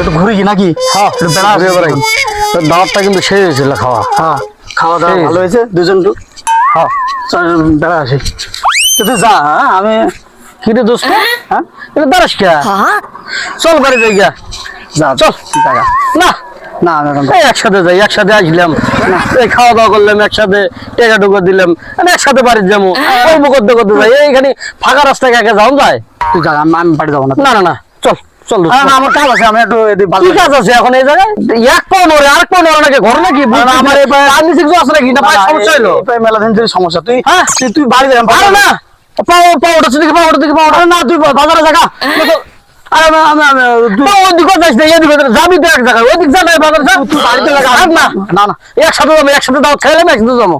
একটু ঘুরি কি নাকি? হ্যাঁ একটু বেড়া ঘুরে বেড়াই। তোর দাওয়াতটা কিন্তু শেষ হয়েছিল খাওয়া। হ্যাঁ খাওয়া দাওয়া ভালো হয়েছে দুজন হ্যাঁ। বেড়া আসি। তো তুই যা হ্যাঁ আমি কি রে দোস্ত? হ্যাঁ? এটা দাঁড়াস কে? চল বাড়ি যাই গিয়া। যা চল টাকা। না না একসাথে যাই একসাথে আসলাম। এই খাওয়া দাওয়া করলাম একসাথে টেকা টুকা দিলাম। মানে একসাথে বাড়ি যাব। গল্প করতে করতে যাই। এইখানে ফাঁকা রাস্তায় একা যাও যায়? তুই যা আমি বাড়ি যাব না। না না না চল। চল আমার কাজ আছে আমি একটু কি কাজ আছে এখন এই জায়গায়? এক পাও নড়ে আর পাও নড়ে নাকি? ঘর নাকি? আমার এই পায়ে- পানি আছে নাকি? না সমস্যা হলো মেলা দিন সমস্যা। তুই হ্যাঁ? তুই বাড়ি আরে না! পাও পাও ওটা দিকে পাও ওটা দিকে পাও ওটা না তুই বাজারে জায়গা আমি আমি আমি একসাথে যাব একসাথে দাও খাইলাম একসাথে যাব।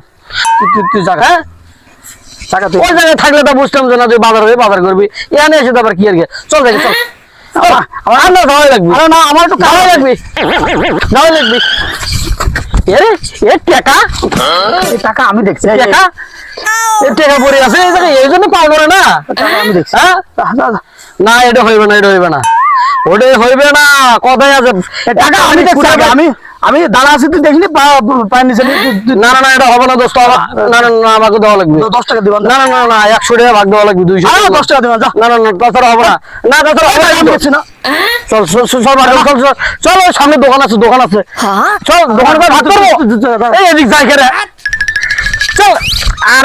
তুই তুই তুই জায়গা হ্যাঁ? জায়গা তুই। ওই জায়গায় থাকলে তো বুঝতাম যে না তুই বাজার হয়ে বাজার করবি। এখানে এসে তো আবার কি আর কি? চল দেখি চল, আমার না যাওয়াই লাগবে। আরে না আমার একটু কাজ লাগবে। এরে এ টাকা। টাকা আমি দেখছি এই- টাকা। এ টাকা পড়ে আছে এই জায়গায় এই জন্য পাও করে না। টাকা আমি দেখছি। হ্যাঁ। না এটা হইবে না এটা হইবে না। ওটাই হইবে না কথাই আছে? টাকা আমি দেখছি আমি আমি দাঁড়া আছি তুই দেখলি পা- পায়ের নিচে না না না এটা হবে না দশ টাকা না না না আমাকে দেওয়া লাগবে। দশ টাকা দিবা না না না না একশো টাকা ভাগ দেওয়া লাগবে দুইশো দশ টাকা দিবা না না না তাছাড়া হবে না। না তাছাড়া হবে না। না। চল চল চল চল চল চল চল ওই সামনে দোকান আছে দোকান আছে। চল দোকান করে ভাগ করব। এই এদিক যাই চল। আর